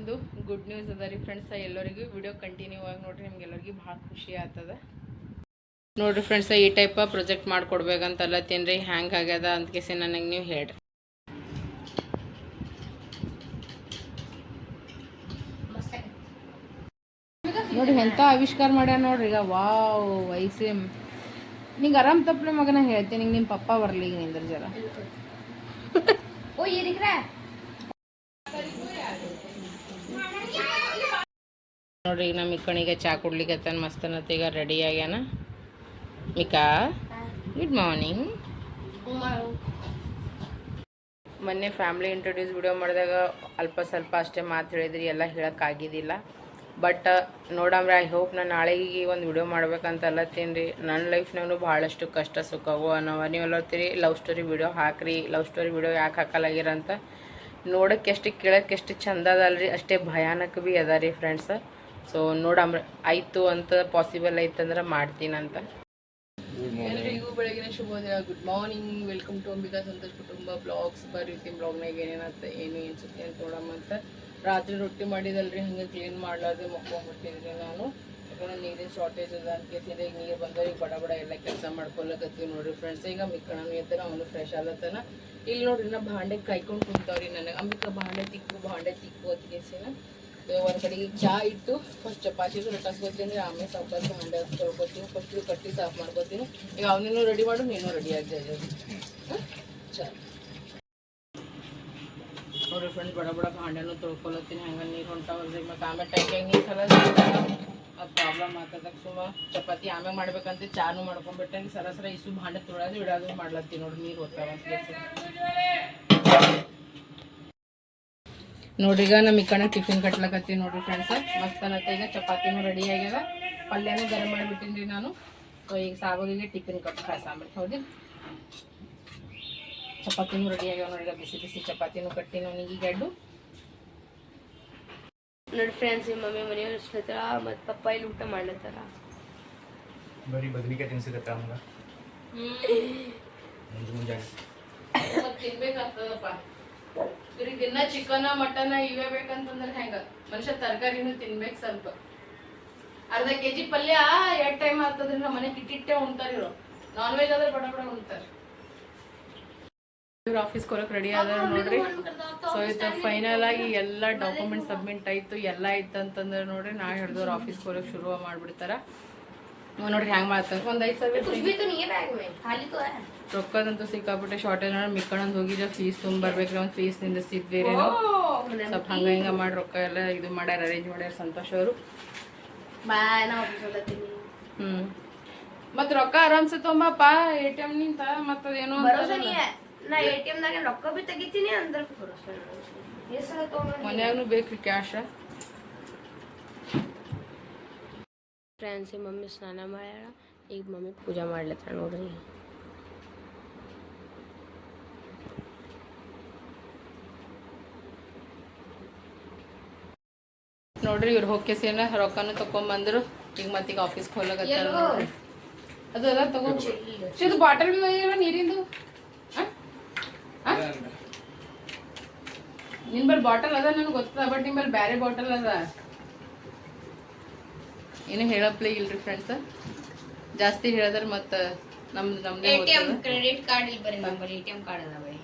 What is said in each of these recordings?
ಒಂದು good news ಅದ ರೀ ಫ್ರೆಂಡ್ಸ ಎಲ್ಲರಿಗೂ ವಿಡಿಯೋ ಕಂಟಿನ್ಯೂ ಆಗಿ ನೋಡ್ರಿ ನಿಮ್ಗೆಲ್ಲರಿಗೂ ಭಾಳ ಖುಷಿ ಆಗ್ತದ. ನೋಡ್ರಿ ಫ್ರೆಂಡ್ಸ ಈ ಟೈಪ ಪ್ರೊಜೆಕ್ಟ್ ಮಾಡ್ಕೊಡ್ಬೇಕಂತ ತಿನ್ರಿ ಹ್ಯಾಂಗ್ ಆಗ್ಯದ ಅಂತ ಕೇಸಿ ನನಗೆ ನೀವು ಹೇಳ್ರಿ. ನೋಡಿ ಎಂಥ ಆವಿಷ್ಕಾರ ಮಾಡ್ಯಾರ ನೋಡ್ರಿ, ಈಗ ವಾವ್ ವಯಸ್ಸೆ ನಿಂಗೆ ಆರಾಮ್ ತಪ್ಪಲೆ ಮಗನ, ಹೇಳ್ತೀನಿ ನಿಮ್ಮ ಪಪ್ಪ ಬರಲಿ ಈಗ ನಿಂದ್ರ ಜರ. ಓ ಏರಿಗ್ರೆ ನೋಡ್ರಿ, ಈಗ ನಮ್ಮ ಇಕ್ಕಣಿಗೆ ಚಾ ಕುಡ್ಲಿಕ್ಕೆ ಮಸ್ತನತ್ತ ಈಗ ರೆಡಿ ಆಗ್ಯಾನ. ಮಿಕಾ ಗುಡ್ ಮಾರ್ನಿಂಗ್ ಮೊನ್ನೆ ಫ್ಯಾಮ್ಲಿ ಇಂಟ್ರೊಡ್ಯೂಸ್ ವಿಡಿಯೋ ಮಾಡಿದಾಗ ಅಲ್ಪ ಸ್ವಲ್ಪ ಅಷ್ಟೇ ಮಾತು ಹೇಳಿದ್ರಿ, ಎಲ್ಲ ಹೇಳೋಕ್ಕಾಗಿದ್ದಿಲ್ಲ ಬಟ್ ನೋಡಮ್ರಿ ಐ ಹೋಪ್ ನಾನು ನಾಳೆಗೆ ಒಂದು ವಿಡಿಯೋ ಮಾಡ್ಬೇಕಂತ ಅಲ್ಲತ್ತೀನಿ. ರೀ ನನ್ನ ಲೈಫ್ನಾಗೂ ಭಾಳಷ್ಟು ಕಷ್ಟ, ಸುಖವು ಅನ್ನೋವ ನೀವು ಅಲ್ಲೋತ್ತೀರಿ ಲವ್ ಸ್ಟೋರಿ ವಿಡಿಯೋ ಹಾಕ್ರಿ. ಲವ್ ಸ್ಟೋರಿ ವಿಡಿಯೋ ಯಾಕೆ ಹಾಕಲಾಗಿರಂತ. ನೋಡೋಕ್ಕೆ ಎಷ್ಟು ಕೇಳೋಕ್ಕೆ ಎಷ್ಟು ಚಂದ ಅದಲ್ರಿ. ಅಷ್ಟೇ ಭಯಾನಕ ಭೀ ಅದ ರೀ ಫ್ರೆಂಡ್ಸ್ ಸೊ ನೋಡಮ್ರ ಆಯ್ತು ಅಂತ ಪಾಸಿಬಲ್ ಐತಂದ್ರೆ ಮಾಡ್ತೀನಂತ. ಎಲ್ರಿಗೂ ಬೆಳಗಿನ ಶುಭೋದಯ. Good morning welcome to Ambika Santosh ಕುಟುಂಬ ಬ್ಲಾಗ್ಸ್ ಬರೀತಿ ಬ್ಲಾಗ್ನಾಗ ಏನೇನತ್ತ ಏನು ಅನ್ಸುತ್ತೆ ಅಂತ ನೋಡಮ್ಮಂತ ರಾತ್ರಿ ರೊಟ್ಟಿ ಮಾಡಿದಲ್ರಿ, ಹಂಗೆ ಕ್ಲೀನ್ ಮಾಡ್ಲಾರ್ದೆ ಮಕ್ಕೊಂಡ್ಬಿಟ್ಟಿದ್ರಿ ನಾನು. ಯಾಕಂದ್ರೆ ನೀರಿನ ಶಾರ್ಟೇಜ್ ಅದ ಅಂತ ಈಗ ನೀರು ಬಂದವ್ರಿಗೆ ಬಡ ಬಡ ಎಲ್ಲ ಕೆಲಸ ಮಾಡ್ಕೊಳ್ಳಕತ್ತೀವಿ ನೋಡ್ರಿ ಫ್ರೆಂಡ್ಸ್ ಈಗ ಮಿಕ್ಕಣ ಎತ್ತಾನ ಅವನು ಫ್ರೆಶ್ ಆಗತ್ತಾನ ಇಲ್ಲಿ ನೋಡ್ರಿ, ನಾ ಭಾಂಡೆ ಕಾಯ್ಕೊಂಡು ಕುಂತಾವ್ರಿ ನನಗೆ. ಅಂಬಿಕಾ ಭಾಂಡೆ ತಿಕ್ಕು ಭಾಂಡೆ ತಿಕ್ಕು ಅಂತ ಕೇಸಿನ ಒಂದು ಕಡೆಗೆ ಚಾ ಇಟ್ಟು ಫಸ್ಟ್ ಚಪಾತಿ ರೊಟ್ಟಿಸ್ಕೊತೀನಿ ಆಮೇಲೆ ಸಾಫ್ಟ್ ಭಾಂಡೆ ತೊಳ್ಕೊತೀನಿ ಫಸ್ಟ್ ಕಟ್ಟಿ ಸಾಫ್ ಮಾಡ್ಕೊತೀನಿ ಈಗ ಅವನೇನು ರೆಡಿ ಮಾಡು, ನೀನು ರೆಡಿ ಆಗಿ ಚಾ. ನೋಡ್ರಿ ಫ್ರೆಂಡ್ ಬಡ ಬಡ ಭಾಂಡೆನೂ ತೊಳ್ಕೊಳತ್ತೀನಿ ಹಂಗೆ ನೀರು ಹೊಂಟಾವಲ್ರಿ, ಮತ್ತು ಆಮೇಲೆ ಟೈಮಿಗೆ ನೀರು ಸಲ ಅದು ಪ್ರಾಬ್ಲಮ್ ಆಗ್ತದ ಸುಮ್ಮ ಚಪಾತಿ ಆಮೇಲೆ ಮಾಡ್ಬೇಕಂತ, ಚಾನು ಮಾಡ್ಕೊಂಡ್ಬಿಟ್ಟೆ ಸರಸರ ಸರ ಇಸು ಭಾಂಡೆ ತೊಳೆದು ಇಡೋದು ಮಾಡ್ಲತ್ತೀನಿ ನೋಡ್ರಿ ನೀರು ಹೋಗ್ತಾವ ಈಗ ನಮ್ಮ ಈ ಕಡೆ ಟಿಫಿನ್ ಕಟ್ಲಕತ್ತೀವಿ ನೋಡ್ರಿ ಫ್ರೆಂಡ್ಸ್ ಮಸ್ತ್ ಅನ್ನತ್ತೆ ಈಗ ಚಪಾತಿನೂ ರೆಡಿ ಆಗ್ಯದ. ಪಲ್ಯನೂ ಗರಂ ಮಾಡಿಬಿಟ್ಟಿನಿ ನಾನು. ಸೊ ಈಗ ಸಾಗೋದಿಗೆ ಟಿಫಿನ್ ಕಟ್ ಕಾಸಾಂಬಿಟ್ಟು ಹೌದಿ ಚಪಾತಿನೂ ರೆಡಿ ಆಗ್ಯಾವ ನೋಡಿ ಈಗ ಬಿಸಿ ಬಿಸಿ ಚಪಾತಿನೂ ಕಟ್ಟಿ ನನಗೆ ಈಗ ಎರಡು. ನೋಡಿ ಫ್ರೆಂಡ್ಸ್ ನಿಮ್ಮ ಮಮ್ಮಿ ಮನೆಯವ್ರು ಇಷ್ಟತ್ತಾರ ಮತ್ತು ಪಪ್ಪ ಇಲ್ಲಿ ಊಟ ಮಾಡ್ಲತ್ತಾರ? ಬರೀ ಬದ್ನಿಕಾಯಿ ತಿನ್ಸಿಕತ್ತ ನಮ್ಗೆ. ಮುಂಜು ಮುಂಜಾನೆ. ತಿನ್ಬೇಕಾಗ್ತದಪ್ಪ. ಇವ್ರಿಗೆ ದಿನ ಚಿಕನ್ ಮಟನ್ ಇವೇ ಬೇಕಂತಂದ್ರೆ ಹೆಂಗ? ಮನುಷ್ಯ ತರಕಾರಿನೂ ತಿನ್ಬೇಕು ಸ್ವಲ್ಪ. ಅರ್ಧ ಕೆ ಜಿ ಪಲ್ಯ ಎರಡು ಟೈಮ್ ಆಗ್ತದ್ರಿ ನಮ್ಮ ಮನೆ ಕಿಟ್ಟಿಟ್ಟೆ ಉಣ್ತಾರ ಇವ್ರು. ನಾನ್ ವೆಜ್ ಆದ್ರೆ ಬಡ ಬಡ ಉಣ್ತಾರ. ಇವ್ರು ಆಫೀಸ್ ಕೊರಕ್ ರೆಡಿ ಆದ ನೋಡ್ರಿ. ಸೊ ಇದು ಫೈನಲ್ ಆಗಿ ಎಲ್ಲ ಡಾಕ್ಯುಮೆಂಟ್ ಸಬ್ಮಿಟ್ ಆಯ್ತು ಎಲ್ಲ ಆಯ್ತು ಅಂತಂದ್ರೆ ನೋಡ್ರಿ ನಾ ಹಿಡಿದವ್ರು ಆಫೀಸ್ ಕೊರಕ್ ಶುರು ಮಾಡ್ಬಿಡ್ತಾರ. ನೋಡ್ರಿ ಹ್ಯಾಂಗ್ ಮಾಡ್ತಾನೆ ಒಂದು ಐದು ಸಾವಿರ ರೊಕ್ಕದಂತೂ ಸಿಕ್ಕಾಬಿಟ್ಟೆ ಶಾರ್ಟೇಜ್ ನೋಡಿ ಮಿಕ್ಕಣಂದು ಹೋಗಿದ್ರೆ ಫೀಸ್ ತುಂಬ ಬರ್ಬೇಕ್ರಿ ಒಂದು ಫೀಸ್ನಿಂದ ಸಿದ್ವೇರೇನೋ ಸ್ವಲ್ಪ ಹಂಗ ಹಿಂಗ ಮಾಡಿ ರೊಕ್ಕ ಎಲ್ಲ ಇದು ಮಾಡ್ಯಾರ ಅರೇಂಜ್ ಮಾಡ್ಯಾರ ಸಂತೋಷ ಅವರು. ಹ್ಞೂ ಮತ್ತೆ ರೊಕ್ಕ ಆರಾಮ್ಸೆ ತೊಂಬಪ್ಪ ಎ ಟಿ ಎಂ ನಿಂತ ಮತ್ತೆ ಅದೇನೋ ನಾ ಎ ಟಿ ಎಮ್ನಾಗ ರೊಕ್ಕ ಬಿ ತೆಗಿತೀನಿ ಅಂದ್ರೆ ಮನ್ಯಾಗನು ಬೇಕ್ರಿ ಕ್ಯಾಶ ಫ್ರೆಂಡ್ಸ್ ಮಮ್ಮಿ ಸ್ನಾನ ಮಾಡ್ಯಾಳ. ಈಗ ಮಮ್ಮಿ ಪೂಜೆ ಮಾಡ್ಲತ್ತಾಳ ನೋಡ್ರಿ. ನೋಡ್ರಿ ಇವ್ರು ಹೋಗ್ಕೆಸಿನ ರೊಕ್ಕನು ತಕೊಂಬಂದ್ರು ಈಗ ಮತ್ತೀಗ ಆಫೀಸ್ಗೆ ಹೋಗ್ಲಾಕತ್ತಾರ ನೋಡ್ರಿ. ಅದು ಅದ ತಗೋ ಇದು ಬಾಟಲ್ ಇಲ್ಲ ನೀರಿಂದು? ಬಲ್ ಬಾಟಲ್ ಅದ ನನಗೆ ಗೊತ್ತದ ಬಟ್ ನಿಮ್ಮಲ್ಲಿ ಬ್ಯಾರೆ ಬಾಟಲ್ ಅದ. ಏನು ಹೇಳಪ್ಲೇ ಇಲ್ರಿ ಫ್ರೆಂಡ್ಸ್ ಜಾಸ್ತಿ ಹೇಳಿದ್ರೆ ಮತ್ತ ನಮ್ದು ನಮ್ದೇ ಎಟಿಎಂ ಹೋಗ್ತದ. ಕ್ರೆಡಿಟ್ ಕಾರ್ಡ್ ಇಲ್ಲಿ ಬರೀ ನಂಬರ್ ಎಟಿಎಂ ಕಾರ್ಡ್ ಅದ ಬರೀ.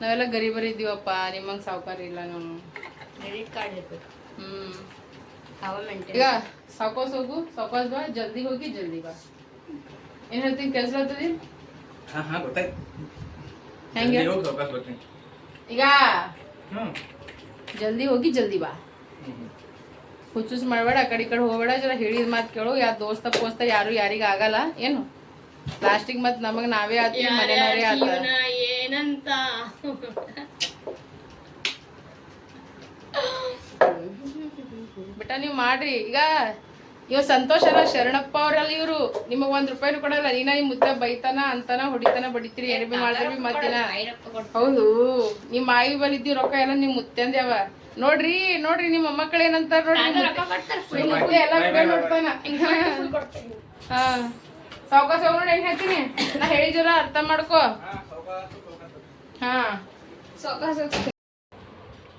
ನಾವೆಲ್ಲ ಗರೀಬರ್ ಇದ್ದೀವಪ್ಪ ನಿಮ್ಮಂಗ್ ಸಾವುಕಾರ ಇಲ್ಲ ನಾವು. ಕ್ರೆಡಿಟ್ ಕಾರ್ಡ್ ಇರ್ಬೇಕು. ಹ್ಮ್. ಗವರ್ಮೆಂಟ್ ಈಗ ಸಾಕೋಸ್ ಹೋಗು ಸಾಕೋಸ್ ಬಾ ಜಲ್ದಿ ಹೋಗಿ ಜಲ್ದಿ ಬಾ. ಏನ್ ಹೇಳ್ತೀನಿ ಕೆಲ್ಸ ಆಗ್ತದೆ ಹಾ ಹಾ ಗೊತ್ತಾಯ್ತು. ಹೆಂಗೆ? ಜಲ್ದಿ ಹೋಗಿ ಸಾವ್ಕಾಸ್ ಬರ್ತೀನಿ. ಈಗ ಹ್ಞೂ ಜಲ್ದಿ ಹೋಗಿ ಜಲ್ದಿ ಬಾ. ಹುಚ್ಚುಸ್ ಮಾಡಬೇಡ ಆ ಕಡೆ ಈ ಕಡೆ ಹೋಗಬೇಡ ಜರ ಹೇಳಿದ ಮಾತು ಕೇಳು. ಯಾ ದೋಸ್ತ ಪೋಸ್ತ ಯಾರು ಯಾರಿಗ ಆಗಲ್ಲ. ಏನು? ಲಾಸ್ಟಿಗೆ ಮತ್ತೆ ನಮಗ್ ನಾವೇ ಆತೀವಿ ಮನೆಯವರೇ ಆತ ಏನಂತ? ಬಿಟ್ಟ ನೀವು ಮಾಡ್ರಿ. ಈಗ ಇವ್ ಸಂತೋಷ ಅಲ್ಲ ಶರಣಪ್ಪ ಅವ್ರಲ್ಲ ಇವ್ರು. ನಿಮಗ್ ಒಂದ್ ರೂಪಾಯಿನೂ ಕೊಡಲ್ಲ. ನೀನ ಈ ಮುದ್ದೆ ಬೈತಾನ ಅಂತಾನ ಹೊಡಿತಾನ ಬಡಿತೀರಿ. ಏನ್ ಬಿ ಮಾಡಿದ್ರಿ ಮತ್ತಿನ. ಹೌದು. ನಿಮ್ ಮಾಯಿ ಬಲ್ಲಿದ್ದಿ ರೊಕ್ಕ ಎಲ್ಲ ನಿಮ್ ಮುತ್ತಂದ್ಯಾವ ನೋಡ್ರಿ ನೋಡ್ರಿ ನಿಮ್ಮ ಮೊಮ್ಮಕ್ಕಳು ಏನಂತಾರ ನೋಡ್ರಿ. ಎಲ್ಲ ವಿಡಿಯೋ ನೋಡ್ತಾನ. ಹಾ. ಸಾವ್ಕಾಸ ನೋಡಿ ಹೆಂಗ್ ಹೇಳ್ತೀನಿ. ನಾ ಹೇಳಿದಿರ ಅರ್ಥ ಮಾಡ್ಕೋ. ಹಾ.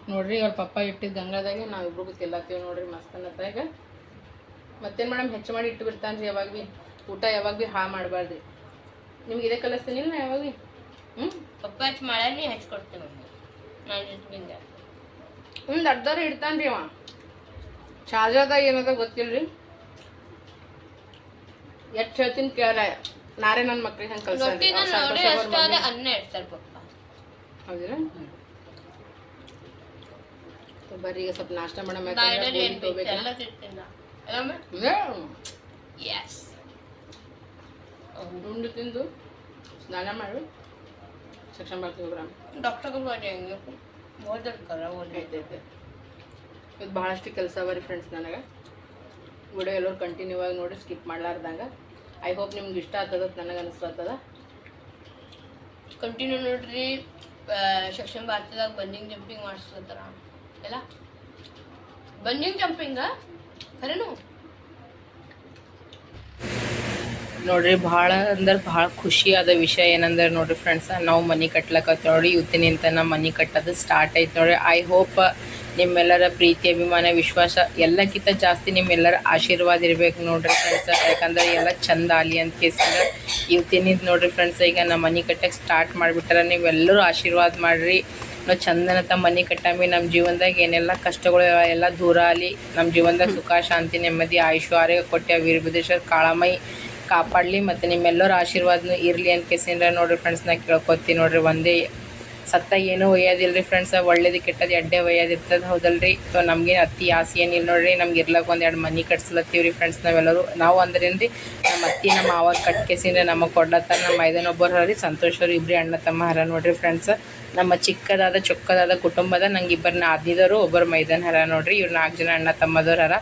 ನೋಡ್ರಿ ಅವ್ರ ಪಪ್ಪ ಇಟ್ಟಿದ್ದು ಗಂಗಾದಾಗೆ ನಾವಿಬ್ರಿಗೂ ತಿಲ್ಲತ್ತೀವಿ ನೋಡ್ರಿ ಮಸ್ತ್ ಅನ್ನತ್ತ ಈಗ ಮತ್ತೇನು ಮೇಡಮ್ ಹೆಚ್ಚು ಮಾಡಿ ಇಟ್ಟು ಬಿಡ್ತಾನೆ ರೀ ಯಾವಾಗ ಭೀ ಊಟ ಯಾವಾಗ ಭೀ ಹಾ ಮಾಡಬಾರ್ದು. ನಿಮ್ಗೆ ಇದೇ ಕಲಿಸ್ತೀನಿ ನಾ ಯಾವಾಗ ಭೀ ಹ್ಞೂ ಪಪ್ಪ ಹೆಚ್ಚು ಮಾಡಿ ಹೆಚ್ಚು ಕೊಡ್ತೀನಿ ನಾನು ಜೊತೆ ಒಂದು ಅರ್ಧರ ಇಡ್ತಾನೆ ರೀ ಅವ. ಚಾರ್ಜರ್ದಾಗ ಏನದ ಗೊತ್ತಿಲ್ಲ ರೀ ಎಷ್ಟು ಹೇಳ್ತೀನಿ ಕೇಳ. ನಾರೇ ನನ್ನ ಮಕ್ಳಿಗೆ ಹಂಗೆ ಕಲ್ಸ ಅನ್ನ ಇಡ್ತಾರೆ ಪಪ್ಪ. ಹೌದಿರಾ ಬರ್ರಿ ಈಗ ಸ್ವಲ್ಪ ನಾಷ್ಟ ಮಾಡಿ ಉಂಡು ತಿಂದು ಸ್ನಾನ ಮಾಡಿ. ಸೆಕ್ಷನ್ ಬರ್ತೀವಿ ಗ್ರಾಮ ಐತೈತೆ ಇದು ಭಾಳಷ್ಟು ಕೆಲಸ ಅವ ರೀ ಫ್ರೆಂಡ್ಸ್ ನನಗೆ. ವಿಡಿಯೋ ಎಲ್ಲರೂ ಕಂಟಿನ್ಯೂ ಆಗಿ ನೋಡಿ ಸ್ಕಿಪ್ ಮಾಡ್ಲಾರ್ದಂಗೆ. ಐ ಹೋಪ್ ನಿಮ್ಗೆ ಇಷ್ಟ ಆಗ್ತದ ನನಗೆ ಅನಿಸ್ಲತ್ತದ ಕಂಟಿನ್ಯೂ ನೋಡ್ರಿ ಸೆಕ್ಷನ್ ಭಾರತದಾಗ ಬನ್ನಿಂಗ್ ಜಂಪಿಂಗ್ ಮಾಡಿಸ್ತಾರ ಎಲ್ಲ? ಬಂದಿಂಗ್ ಜಂಪಿಂಗ ಖರೇನು? ನೋಡ್ರಿ, ಭಾಳ ಅಂದ್ರೆ ಭಾಳ ಖುಷಿಯಾದ ವಿಷಯ ಏನಂದ್ರೆ ನೋಡ್ರಿ ಫ್ರೆಂಡ್ಸ್ ನಾವು ಮನೆ ಕಟ್ಲಕತ್ತ ನೋಡಿ ಇವತ್ತಿನಿಂದ ನಮ್ಮ ಮನೆ ಕಟ್ಟೋದು ಸ್ಟಾರ್ಟ್ ಆಯ್ತು ನೋಡ್ರಿ. ಐ ಹೋಪ್ ನಿಮ್ಮೆಲ್ಲರ ಪ್ರೀತಿ, ಅಭಿಮಾನ, ವಿಶ್ವಾಸ ಎಲ್ಲಕ್ಕಿಂತ ಜಾಸ್ತಿ ನಿಮ್ಮೆಲ್ಲರ ಆಶೀರ್ವಾದ ಇರ್ಬೇಕು ನೋಡ್ರಿ ಫ್ರೆಂಡ್ಸ್ ಯಾಕಂದ್ರೆ ಎಲ್ಲ ಚಂದ ಆಲಿ ಅಂತ ಕೇಸಿಂದ ಇವತ್ತಿನಿಂದ ನೋಡ್ರಿ ಫ್ರೆಂಡ್ಸ್ ಈಗ ನಮ್ಮ ಮನೆ ಕಟ್ಟಕ್ಕೆ ಸ್ಟಾರ್ಟ್ ಮಾಡಿಬಿಟ್ಟಾರ ನೀವೆಲ್ಲರೂ ಆಶೀರ್ವಾದ ಮಾಡಿರಿ. ನಾವು ಚಂದನತ ಮನೆ ಕಟ್ಟಾಮಿ ನಮ್ಮ ಜೀವನದಾಗ ಏನೆಲ್ಲ ಕಷ್ಟಗಳು ಎಲ್ಲ ದೂರ ಆಗಲಿ ನಮ್ಮ ಜೀವನದಾಗ ಸುಖ, ಶಾಂತಿ, ನೆಮ್ಮದಿ, ಆಯುಷ್ಯ, ಆರೋಗ್ಯ ಕೊಟ್ಟೆ ವೀರಭದ್ರೇಶ್ವರ ಕಾಳಮೈ ಕಾಪಾಡಲಿ ಮತ್ತು ನಿಮ್ಮೆಲ್ಲರ ಆಶೀರ್ವಾದನೂ ಇರಲಿ ಅಂತ ಕೇಸಿಂದ ನೋಡಿರಿ ಫ್ರೆಂಡ್ಸ್ ಕೇಳ್ಕೊತೀನಿ ನೋಡಿರಿ. ಒಂದೇ ಸತ್ತ ಏನೂ ಒಯ್ಯೋದಿಲ್ಲ ರೀ ಫ್ರೆಂಡ್ಸ್ ಒಳ್ಳೇದು ಕೆಟ್ಟದ್ದು ಎಡ್ಡೆ ಒಯ್ಯೋದಿರ್ತದೆ ರೀ ಸೊ ನಮಗೇನು ಅತ್ತಿ ಆಸೆ ಏನಿಲ್ಲ ನೋಡಿರಿ. ನಮ್ಗೆ ಇರ್ಲಕ್ಕ ಒಂದು ಎರಡು ಮನೆ ಕಟ್ಸ್ಲತ್ತೀವಿ ರೀ ಫ್ರೆಂಡ್ಸ್ ನಾವೆಲ್ಲರೂ. ನಾವು ಅಂದ್ರೇನು ರೀ ನಮ್ಮ ಅತ್ತಿ ನಮ್ಮ ಮಾವಾಗ ಕಟ್ಕೇಸಿಂದ್ರೆ ನಮಗೆ ಕೊಡ್ಲತ್ತಾರ ನಮ್ಮ ಮೈದನ ಒಬ್ಬರು ಹರ ಸಂತೋಷ್ ಅವ್ರು ಇಬ್ಬರಿ ಅಣ್ಣ ತಮ್ಮ ಹರ ನೋಡ್ರಿ ಫ್ರೆಂಡ್ಸ್ ನಮ್ಮ ಚಿಕ್ಕದಾದ, ಚೊಕ್ಕದಾದ ಕುಟುಂಬದ ನಂಗೆ ಇಬ್ಬರನ್ನ ನಾದಿದವರು ಒಬ್ಬರು ಮೈದಾನ ಹರ ನೋಡಿರಿ. ಇವ್ರು ನಾಲ್ಕು ಜನ ಅಣ್ಣ ತಮ್ಮದವ್ರು ಹರ.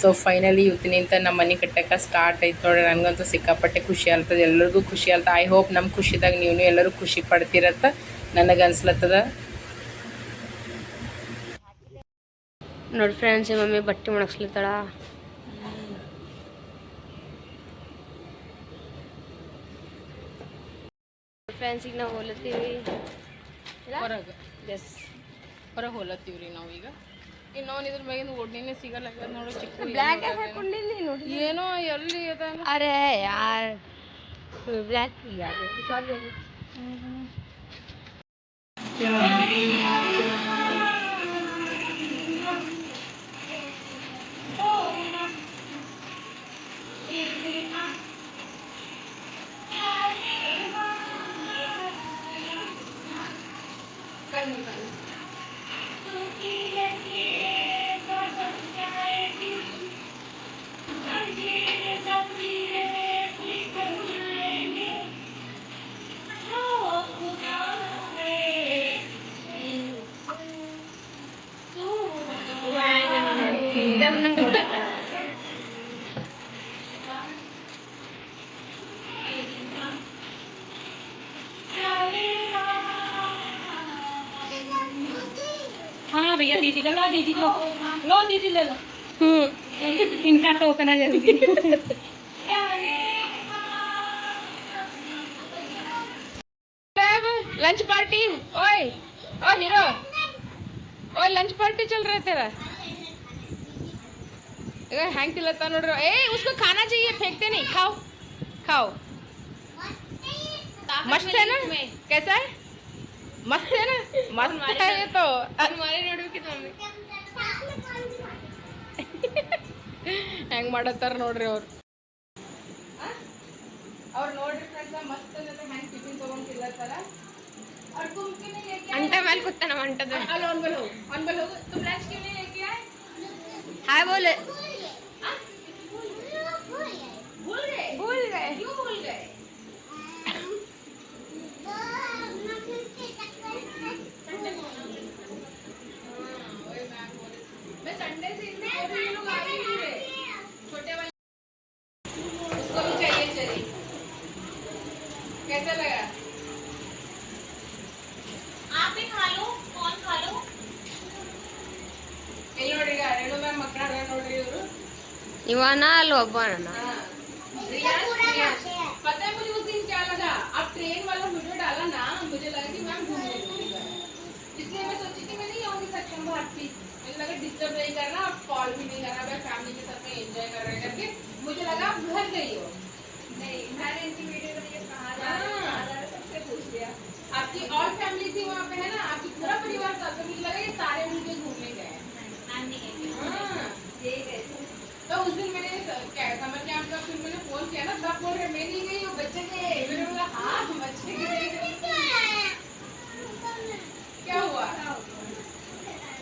ಸೊ ಫೈನಲಿ ಇವತ್ತಿನಿಂದ ನಮ್ಮ ಮನೆ ಕಟ್ಟಕ್ಕೆ ಸ್ಟಾರ್ಟ್ ಆಯ್ತು ನೋಡಿ ನನಗಂತೂ ಸಿಕ್ಕಾಪಟ್ಟೆ ಖುಷಿ ಆಗ್ತದೆ. ಎಲ್ಲರಿಗೂ ಖುಷಿ ಆಗ್ತದೆ. ಐ ಹೋಪ್ ನಮ್ಮ ಖುಷಿದಾಗ ನೀವು ಎಲ್ಲರೂ ಖುಷಿ ಪಡ್ತಿರತ್ತ. ನನಗೆ ಅನ್ಸ್ಲತ್ತದ. ನೋಡಿ ಫ್ರೆಂಡ್ಸ್ ಮಮ್ಮಿ ಬಟ್ಟೆ ಒಣಗಿಸ್ಲತ್ತಾಳ? ಫ್ರೆಂಡ್ಸಿಗೆ ನಾವು ಹೋಲತ್ತೀವಿ. ಹೊರಗೆ? ಎಸ್ ಹೊರಗೆ ಹೋಲತ್ತೀವಿ ರೀ ನಾವೀಗ? ಇನ್ನೊಂದು ಇದ್ರ ಮ್ಯಾಗಿಂದ ಒಡ್ನಿನೇ ಸಿಗಲ್ಲ. ಆಗ್ಯದ ನೋಡು ಚಿಕ್ಕ ಬ್ಲ್ಯಾಕ್ ಹಾಕೊಂಡಿಲ್ಲ ನೋಡಿ ಏನೋ ಎಲ್ಲಿ ಅದ ಅರೆ ಯಾರ್? ಬ್ಲ್ಯಾಕ್ ಇಲ್ಲ ಸಾರಿ हाँ भैया दीदी दीदी लो लो दीदी ले लो इनका है जल्दी लंच पार्टी, ओए, ओ हीरो, ओए, लंच पार्टी चल रहे तेरा। ए हैंग तिलता नोड़ रहा ए उसको खाना चाहिए फेंकते नहीं खाओ खाओ मस्त है ना कैसा है मस्त है ना मस्त है ये तो हमारे ನೋಡ್ಬೇಕಿತ್ತು ಮಮ್ಮಿ ಹೆಂಗ್ ಮಾಡತ್ತಾರ ನೋಡ್ರಿ ಅವ್ರು ಅವ್ರು ನೋಡ್ರಿ ಫ್ರೆಂಡ್ಸ್ ಮಸ್ತ್ ಹೆಂಗ್ ಟಿಫಿನ್ ತಗೊಂಡ್ ತಿಲ್ಲತ್ತಾರ और तुम क्यों नहीं लेके आए ಅಂಟ ಮೇಲೆ ಕೂತ ನಮ್ಮ ಅಂಟದ हेलो ऑन बोलो ऑन बोलो तुम लंच क्यों नहीं लेके आए ಹಾಯ್ ಬೋಲೆ भूल गए भूल गए क्यों भूल गए मैं संडे से इनसे बोल रही हूँ, ये लोग आ ही नहीं रहे छोटे वाले उसको भी चाहिए चली कैसा लगा आप भी खा लो कौन खा लो ಎಲ್ಲಿ ನೋಡ್ರಿ ಈಗ ರೇಣು ಮ್ಯಾಮ್ ಮಕ್ಕಳ ನೋಡ್ರಿ ಇವರು ಇವನ ಅಲ್ಲಿ ಒಬ್ಬನ सेक्शन मुझे लगा डिस्टर्ब नहीं करना और कॉल भी नहीं करना मैं फैमिली के साथ में एंजॉय कर रहे करके। मुझे लगा आप घर गई हो। नहीं मैंने इनकी वीडियो में कहा सबसे पूछ लिया। आपकी और फैमिली थी वहाँ पे है ना? आपकी पूरा परिवार था तो मुझे लगा ये सारे घूमने गए हाँ। तो उस दिन मैंने क्या समर कैंप का फिर मैंने फ़ोन किया ना तब बोल रहे मैं नहीं गई बच्चे गए मैंने बोला हाँ हम बच्चे गए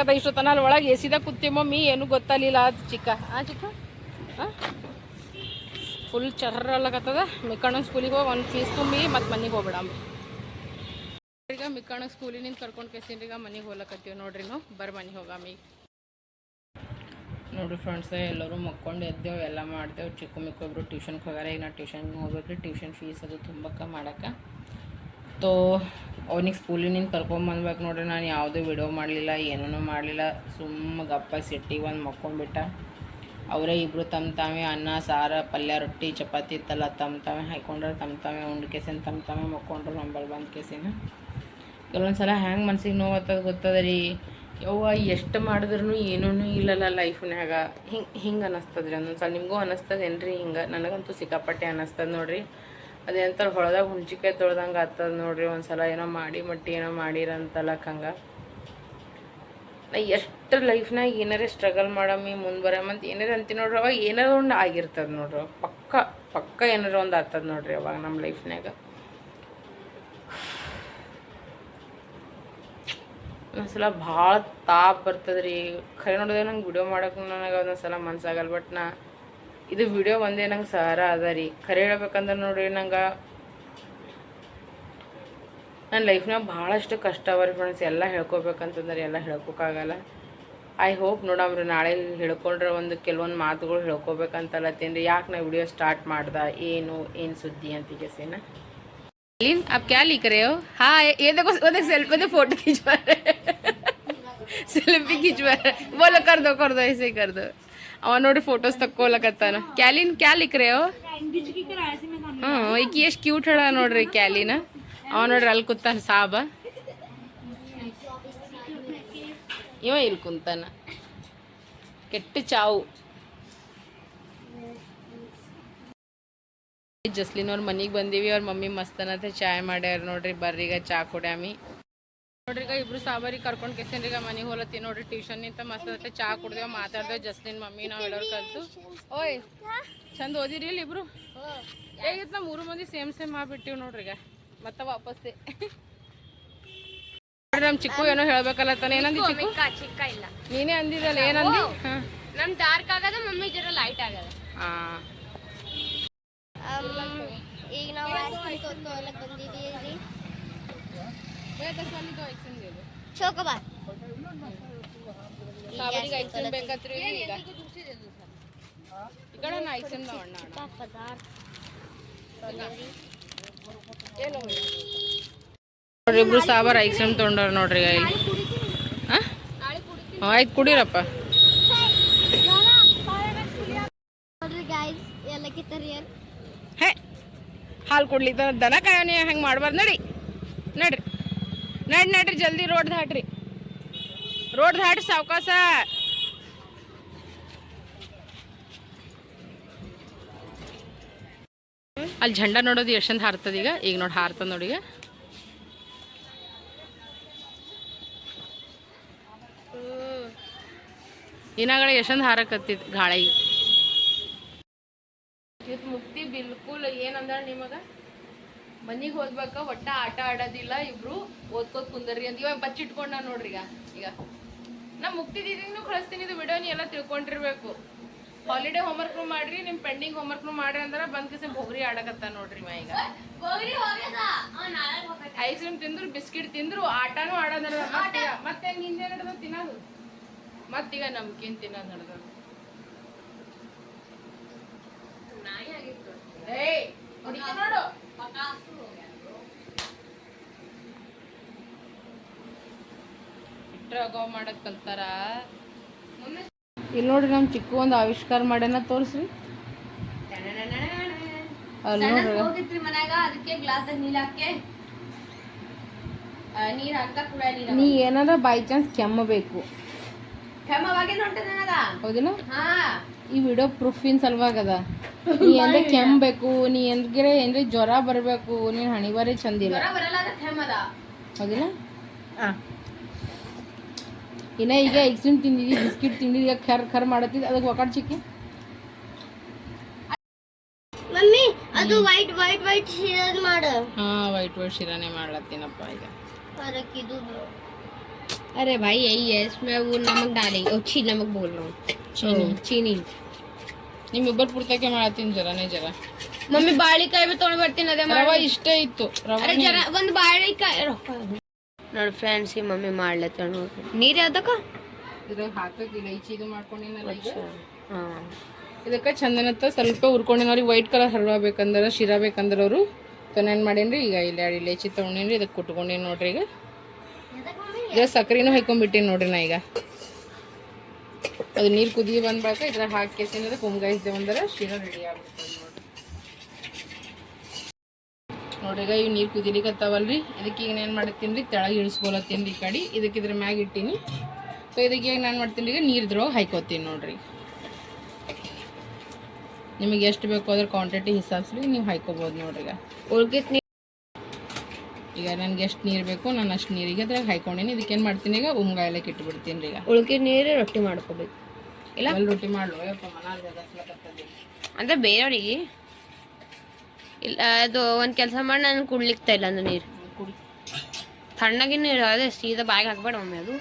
ಚರ್ರಲ್ಲಕತ್ತ ಇಷ್ಟೊತ್ತನ ಅಲ್ಲಿ ಒಳಗೆ ಎಸಿದಾಗ ಕೂತಿ ಮಮ್ಮಿ ಏನು ಗೊತ್ತಾಗಲಿಲ್ಲ ಅದು ಚಿಕ್ಕ. ಆ, ಚಿಕ್ಕ? ಫುಲ್ ಚರ್ರಲ್ಲಕತ್ತದ ಮಿಕ್ಕಣ್ಣ ಸ್ಕೂಲಿಗೆ ಹೋಗಿ ಒಂದು ಫೀಸ್ ತುಂಬಿ ಮತ್ತು ಮನೆಗೆ ಹೋಗ್ಬಿಡಂಬಿ ಈಗ ಮಿಕ್ಕಣ್ಣ ಸ್ಕೂಲಿನಿಂದ ಕರ್ಕೊಂಡು ಈಗ ಮನೆಗೆ ಹೋಗ್ಲಕತ್ತೀವಿ ನೋಡ್ರಿ ನಾವು ಬರ್ ಮನೆಗೆ ಹೋಗಾಮ ನೋಡ್ರಿ ಫ್ರೆಂಡ್ಸ್ ಎಲ್ಲರೂ ಮಕ್ಕೊಂಡು ಎದ್ದೇವು, ಎಲ್ಲ ಮಾಡ್ತೇವೆ ಚಿಕ್ಕ ಮಿಕ್ಕ ಒಬ್ರು ಟ್ಯೂಷನ್ಗೆ ಹೋಗಾರ ಈಗ ನಾ ಟ್ಯೂಷನ್ಗೆ ಹೋಗ್ಬೇಕ್ರಿ. ಟ್ಯೂಷನ್ ಫೀಸ್ ಅದು ತುಂಬಕ್ಕ ಮಾಡಕ್ಕೆ ತೋ ಅವ್ನಿಗೆ ಸ್ಕೂಲಿನಿಂದ ಕರ್ಕೊಂಬಂದ್ಬೇಕು ನೋಡ್ರಿ. ನಾನು ಯಾವುದೂ ವಿಡಿಯೋ ಮಾಡಲಿಲ್ಲ ಏನೂ ಮಾಡಲಿಲ್ಲ. ಸುಮ್ಮ ಗಪ್ಪ ಸಿಟ್ಟಿಗೆ ಒಂದು ಮಕ್ಕೊಂಡ್ಬಿಟ್ಟ. ಅವರೇ ಇಬ್ಬರು ತಮ್ಮ ತಾವೇ, ಅನ್ನ, ಸಾರ, ಪಲ್ಯ, ರೊಟ್ಟಿ, ಚಪಾತಿ ಇತ್ತಲ್ಲ ತಮ್ಮ ತಾವೇ ಹಾಕೊಂಡ್ರೆ ತಮ್ಮ ತಾವೇ ಉಂಡು ಕೇಸಿನ ತಮ್ಮ ತಾವೇ ಮಕ್ಕೊಂಡ್ರು ನಂಬಲ್ ಬಂದು ಕೇಸಿನ. ಕೆಲವೊಂದು ಸಲ ಹ್ಯಾಂಗೆ ಮನ್ಸಿಗೆ ನೋವತ್ತದ ಗೊತ್ತದ ರೀ ಯವ್ವ, ಎಷ್ಟು ಮಾಡಿದ್ರೂ ಏನೂ ಇಲ್ಲಲ್ಲ ಲೈಫ್ನಾಗ ಹಿಂಗೆ ಹಿಂಗೆ ಅನ್ನಿಸ್ತದ್ರಿ ಒಂದೊಂದು ಸಲ ನಿಮಗೂ ಅನ್ನಿಸ್ತದೇನು ರೀ ಹಿಂಗೆ ನನಗಂತೂ ಸಿಕ್ಕಾಪಟ್ಟೆ ಅನ್ನಿಸ್ತದೆ ನೋಡ್ರಿ. ಅದೇಂತ ಹೊಳದಾಗ ಹುಣ್ಚಿಕಾಯಿ ತೊಳ್ದಂಗೆ ಆಗ್ತದ ನೋಡ್ರಿ ಒಂದು ಸಲ ಏನೋ ಮಾಡಿ ಮಟ್ಟಿ ಏನೋ ಮಾಡಿರಂತಲಕ್ ಹಂಗೆ ನಾ ಎಷ್ಟು ಲೈಫ್ನಾಗ ಏನಾರೇ ಸ್ಟ್ರಗಲ್ ಮಾಡಮ್ಮಿ ಮುಂದೆ ಬರಮಂತ ಏನಾರ ಅಂತೀನಿ ನೋಡ್ರಿ, ಅವಾಗ ಏನಾರ ಒಂದು ಆಗಿರ್ತದೆ ನೋಡ್ರಿ ಪಕ್ಕ ಪಕ್ಕ ಏನಾರ ಒಂದು ಆಗ್ತದ ನೋಡ್ರಿ ಅವಾಗ ನಮ್ಮ ಲೈಫ್ನಾಗ ಒಂದ್ಸಲ ಭಾಳ ತಾಪ್ ಬರ್ತದೆ ರೀ ಖರೆ ನೋಡಿದ್ರೆ ನಂಗೆ ವಿಡಿಯೋ ಮಾಡೋಕೆ ನನಗೆ ಒಂದೊಂದ್ಸಲ ಮನ್ಸಾಗಲ್ಲ ಬಟ್ ನಾ ಇದು ವಿಡಿಯೋ ಒಂದೇ ನಂಗೆ ಸಹಾರ ಅದ ರೀ ಖರೆ ಹೇಳ್ಬೇಕಂದ್ರೆ ನೋಡ್ರಿ ನಂಗೆ ನನ್ನ ಲೈಫ್ನಾಗ ಭಾಳಷ್ಟು ಕಷ್ಟ ಅವ ರೀ ಫ್ರೆಂಡ್ಸ್ ಎಲ್ಲ ಹೇಳ್ಕೊಬೇಕಂತಂದ್ರೆ ಎಲ್ಲ ಹೇಳ್ಕೊಕ್ಕಾಗಲ್ಲ ಐ ಹೋಪ್ ನೋಡಮ್ರಿ ನಾಳೆ ಹೇಳ್ಕೊಂಡ್ರೆ ಒಂದು ಕೆಲವೊಂದು ಮಾತುಗಳು ಹೇಳ್ಕೊಬೇಕಂತಲತ್ತೀನಿ ರೀ ಯಾಕೆ ನಾ ವಿಡಿಯೋ ಸ್ಟಾರ್ಟ್ ಮಾಡ್ದೆ ಏನು ಏನು ಸುದ್ದಿ ಅಂತ ಕೇಸಿನ लीन आप क्या लिख रहे हो हाँ ये ये देखो वो देख सेल्फी में फोटो खिंचवा रहे सेल्फी खिंचवा रहे बोलो कर दो कर दो ऐसे ही कर दो ಅವ ನೋಡಿ ಫೋಟೋಸ್ ತಕ್ಕೋಲಕತ್ತಾನ ಕ್ಯಾಲಿನ್ ಕ್ಯಾ ಲಿಕ್ ರೇ ಹೋ ಹ್ಞೂ ಈಗ ಎಷ್ಟು ಕ್ಯೂಟ್ ಹೇಳ ನೋಡ್ರಿ ಕ್ಯಾಲಿನ ಅವ ನೋಡ್ರಿ ಅಲ್ಲಿ ಕೂತಾನ ಸಾಬ ಇವ ಇಲ್ಲಿ ಕುಂತಾನ ಕೆಟ್ಟ ಚಾವು ಜಸ್ಲಿನ್ ಅವ್ರ ಮನೆಗೆ ಬಂದೀವಿ ಅವ್ರ ಮಮ್ಮಿ ಮಸ್ತನತೆ ಚಾಯ್ ಮಾಡ್ಯಾರ ನೋಡ್ರಿ ಬರ್ರಿ ಈಗ ಚಾ ಕುಡ್ಯಾಮಿ ನೋಡ್ರಿ ಈಗ ಇಬ್ರು ಸಾಬರಿ ಕರ್ಕೊಂಡು ಕೆಸಿನ್ರಿಗ ಈಗ ಮನೆಗೆ ಹೋಲತ್ತಿ ನೋಡ್ರಿ ಟ್ಯೂಷನ್ ನಿಂತ ಮಸ್ತ್ ಚಾ ಕುಡ್ದೇವ ಮಾತಾಡ್ದೇವ್ ಜಸ್ಲಿನ್ ಮಮ್ಮಿ ನಾವ್ ಎಲ್ಲರೂ ಕಲ್ತು. ಓಯ್ ಚಂದ ಓದಿರಿ ಇಲ್ಲಿ ಇಬ್ರು? ಹೇಗಿತ್ತು ನಾ ಮೂರು ಮಂದಿ ಸೇಮ್ ಸೇಮ್ ಮಾಡ್ಬಿಟ್ಟಿವಿ ನೋಡ್ರಿಗ ಈಗ. ಮತ್ತೆ ವಾಪಸ್ಸೆ. ನೋಡ್ರಿ ನಮ್ ಚಿಕ್ಕು ಏನೋ ಹೇಳ್ಬೇಕಲ್ಲತ್ತಾನ ಏನಂದಿ ಚಿಕ್ಕು ಚಿಕ್ಕ? ಇಲ್ಲ. ನೀನೇ ಅಂದಿದ್ದಲ್ಲ ಏನಂದಿ? ನಮ್ ಡಾರ್ಕ್ ಆಗದ ಮಮ್ಮಿ ಜರ ಲೈಟ್ ಆಗದ. ಹಾ. ಈಗ ನಾವು ಬಂದಿದ್ದೀವಿ ಚೋಕೋಬಾರ್ ಸಾಬರಿಗೆ ಐಸ್ ಕ್ರೀಮ್ ಬೇಕತ್ರಿ ಈಗ. ನೋಡ್ರಿ ಇಬ್ರು ಸಾಬಾರ್ ಐಸ್ ಕ್ರೀಮ್ ತೊಗೊಂಡವ್ರ ನೋಡ್ರಿ ಇಲ್ಲಿ ಹಾಂ? ಆಯ್ತು ಕುಡೀರಪ್ಪ. ಹೇ ಹಾಲು ಕುಡ್ಲಿ ದನ ಕಾಯೋನಿ ಹೆಂಗೆ ಮಾಡ್ಬಾರ್ದು ನಡಿ. ನಡಿ, ನಡ್ರಿ, ಜಲ್ದಿ ರೋಡ್ ದಾಟ್ರಿ. ರೋಡ್ ದಾಟ್ರಿ ಸಾವ್ಕಾಸ. ಅಲ್ಲಿ ಝಂಡ ನೋಡೋದು ಎಷ್ಟೊಂದು ಹಾರ್ತದ ಈಗ. ಈಗ ನೋಡಿ ಹಾರ್ತದ ನೋಡಿ ಈಗ. ಇನ್ನಾಗಡೆ ಎಷ್ಟೊಂದು ಹಾರಕತ್ತಿತ್ತು ಗಾಳಿ. ಮುಕ್ತಿ ಬಿಲ್ಕುಲ್ ಏನಂದ ನಿಮಗ? ಮನಿಗೆ ಹೋದ್ಬೇಕ ಒಟ್ಟ ಆಟ ಆಡೋದಿಲ್ಲ ಇಬ್ರು. ಓದ್ಕೋತ್ ಕುಂದರ್ರಿ ಅಂತ ಇವಾಗ ಬಚ್ಚಿಟ್ಕೊಂಡ ನೋಡ್ರಿ ಈಗ. ಈಗ ನಾ ಮುಕ್ತಿ ದೀದಿಗೂ ಕಳಿಸ್ತೀನಿ. ಇದು ವಿಡಿಯೋ ನೀ ಎಲ್ಲ ತಿಳ್ಕೊಂಡಿರ್ಬೇಕು. ಹಾಲಿಡೇ ಹೋಮ್ವರ್ಕ್ ಮಾಡ್ರಿ ನಿಮ್ ಪೆಂಡಿಂಗ್ ಹೋಮ್ವರ್ಕ್ ಮಾಡ್ರಿ ಅಂದ್ರ ಬಂದ್ ಕಿಸೆ ಭೋಗ್ರಿ ಆಡಕತ್ತ ನೋಡ್ರಿ ಮಾ ಈಗ. ಐಸ್ ಕ್ರೀಮ್ ತಿಂದ್ರು ಬಿಸ್ಕಿಟ್ ತಿಂದ್ರು ಆಟನೂ ಆಡೋದ್ ನಡ್ದ ಮತ್ತೆ ನಿಂದೆ ನಡ್ದ ತಿನ್ನೋದು? ಮತ್ತೀಗ ನಮ್ಕೇನ್ ತಿನ್ನೋದ್ ನಡ್ದ? ಏಯ್ ಹೊಡಿತೀನಿ ನೋಡು. ಮಾಡಕ್ ಕಲ್ತಾರ. ಇಲ್ಲಿ ನೋಡ್ರಿ ನಮ್ ಚಿಕ್ಕ ಒಂದು ಆವಿಷ್ಕಾರ ಮಾಡ್ಯಾನ ತೋರಿಸ್ರಿ. ಅಲ್ಲಿ ನೋಡ್ರಿ. ಮನ್ಯಾಗ ಅದಕ್ಕೆ ಗ್ಲಾಸ್ ನೀರ್ ಹಾಕಿ. ನೀರ್ ಹಾಕ ಕೂಡ ನೀ ಏನಾರ ಬೈ ಚಾನ್ಸ್ ಕೆಮ್ಮಬೇಕು ಕೆಮ್ಮವಾಗಿ ಹೊಂಟದ ಹೌದಿನ? ಈ ವಿಡಿಯೋ ಪ್ರೂಫಿನ ಸಲುವಾಗದ ನೀ ಏನ್ರ ಕೆಮ್ಮಬೇಕು ನೀ ಏನ್ರ ಏನ್ರ ಜ್ವರ ಬರಬೇಕು ನೀನ್ ಹಣಿಬಾರಿ ಚಂದಿಲ್ಲ ಜ್ವರ ಬರಲ್ಲ ಅದ ಕೆಮ್ಮದ ಹೌದಿಲ್ಲ ಇನ್ನ ಈಗ ಐಸ್ ಕ್ರೀಮ್ ತಿಂದಿದ್ದಿ ಬಿಸ್ಕಿಟ್ ತಿಂದಿದ್ದಿ ಈಗ ಖರ್ ಖರ್ ಮಾಡತ್ತಿದ್ ಅದಕ್ಕೆ ಒಕಾಡ್ ಚಿಕ್ಕಿ ಮಮ್ಮಿ ಅದು ವೈಟ್ ವೈಟ್ ವೈಟ್ ಶಿರದ್ ಮಾಡು ಹಾ ವೈಟ್ ವೈಟ್ ಶಿರಾನೆ ಮಾಡ್ಲತ್ತೀನಪ್ಪ ಈಗ ಅದಕ್ಕೆ ಇದು अरे भाई यही है इसमें वो नमक डालेंगे और छी नमक बोल रहा हूँ चीनी चीनी ನಿಮ್ಮಿಬ್ಬರು ಪುರ್ತಕ್ಕೆ ಮಾಡತ್ತೀನಿ ಜರನೇ ಜರ ಮಮ್ಮಿ ಬಾಳಿಕಾಯಿ ಬಿ ತೊಗೊಂಡ್ ಬರ್ತೀನಿ ಅದೇ ರವ ಇಷ್ಟೇ ಇತ್ತು ರವ ಅರೆ ಜರ ಒಂದು ಬಾಳಿಕಾಯಿ ರೊಕ್ಕ ನೋಡಿ ಫ್ರೆಂಡ್ಸ್ ಈ ಮಮ್ಮಿ ಮಾಡ್ಲತ್ತ ನೋಡ್ರಿ ನೀರ್ ಯಾವ್ದಕ್ಕ ಇದ್ರಾಗ ಇಲೈಚಿ ಇದು ಮಾಡ್ಕೊಂಡಿನಲ್ಲ ಹಾ. ಇದಕ್ಕೆ ಚಂದನತ್ತ ಸ್ವಲ್ಪ ಹುರ್ಕೊಂಡಿನವ್ರಿಗೆ ವೈಟ್ ಕಲರ್ ಹಲ್ವಾ ಬೇಕಂದ್ರೆ ಶಿರಾ ಬೇಕಂದ್ರೆ ಅವರು ಏನು ಮಾಡೇನ್ರಿ ಈಗ ಇಲ್ಲಿ ಎರಡು ಇಲೈಚಿ ತೊಗೊಂಡೇನ್ರಿ ಇದಕ್ಕೆ ಕುಟ್ಕೊಂಡೇನಿ ನೋಡ್ರಿ ಈಗ. ಈಗ ಸಕ್ಕರೆನೂ ಹಾಕೊಂಡ್ಬಿಟ್ಟೇನಿ ನೋಡ್ರಿ ನಾ ಈಗ. ಅದು ನೀರು ಕುದಿ ಬಂದ ಬಳಿಕ ಇದ್ರಾಗ ಹಾಕಿ ಕೇಸಿನ ಅದಕ್ಕೆ ಒಂದರ ಶಿರಾ ರೆಡಿ ಆಗುತ್ತೆ ನೋಡ್ರಿ. ಈಗ ಇವು ನೀರು ಕುದಿಲಿಕತ್ತಾವಲ್ರಿ. ಇದಕ್ಕೆ ಈಗ ಏನು ಮಾಡತ್ತೀನಿ ರೀ? ತೆಳಗೆ ಇಳಿಸ್ಕೊಳತ್ತೀನಿ ಈ ಕಡೆ. ಇದಕ್ಕೆ ಇದ್ರ ಮ್ಯಾಗ ಇಟ್ಟೀನಿ. ಸೊ ಇದಕ್ಕೆ ಈಗ ನಾನು ಮಾಡ್ತೀನಿ ಈಗ ನೀರ್ದ್ರೊಳಗೆ ಹಾಕೋತೀನಿ ನೋಡ್ರಿ. ನಿಮಗೆ ಎಷ್ಟು ಬೇಕು ಅದ್ರ ಕ್ವಾಂಟಿಟಿ ಹಿಸಾಬ್ಸ್ಲಿ ನೀವು ಹಾಯ್ಕೋಬೋದು ನೋಡ್ರಿ ಈಗ. ನೀರ್ ಈಗ ನನಗೆ ಎಷ್ಟು ನೀರು ಬೇಕು ನಾನು ಅಷ್ಟು ನೀರಿಗೆ ಅದ್ರಾಗ ಹಾಕೊಂಡೇನಿ ಇದಕ್ಕೇನು ಮಾಡ್ತೀನಿ ಈಗ? ಉಂಗಾಯಲಕ್ಕೆ ಎಲ್ಲ ಇಟ್ಬಿಡ್ತೀನಿ ಈಗ. ಉಳ್ಕಿ ನೀರೇ ರೊಟ್ಟಿ ಮಾಡ್ಕೋಬೇಕು. ಇಲ್ಲ? ರೊಟ್ಟಿ ಮಾಡ್ಲೋಯಪ್ಪ ಅಂದ್ರೆ ಬೇರೆಯವ್ರಿಗೆ. ಇಲ್ಲ ಅದು ಒಂದು ಕೆಲಸ ಮಾಡಿ ನಾನು ಕುಡ್ಲಿಕ್ತಾ ಇಲ್ಲ ಅಂದ್ರೆ ನೀರು. ತಣ್ಣಗಿನ ನೀರು ಅದೇ ಸೀದಾ ಬಾಯಿಗೆ ಹಾಕ್ಬೇಡ ಮಮ್ಮಿ ಅದು.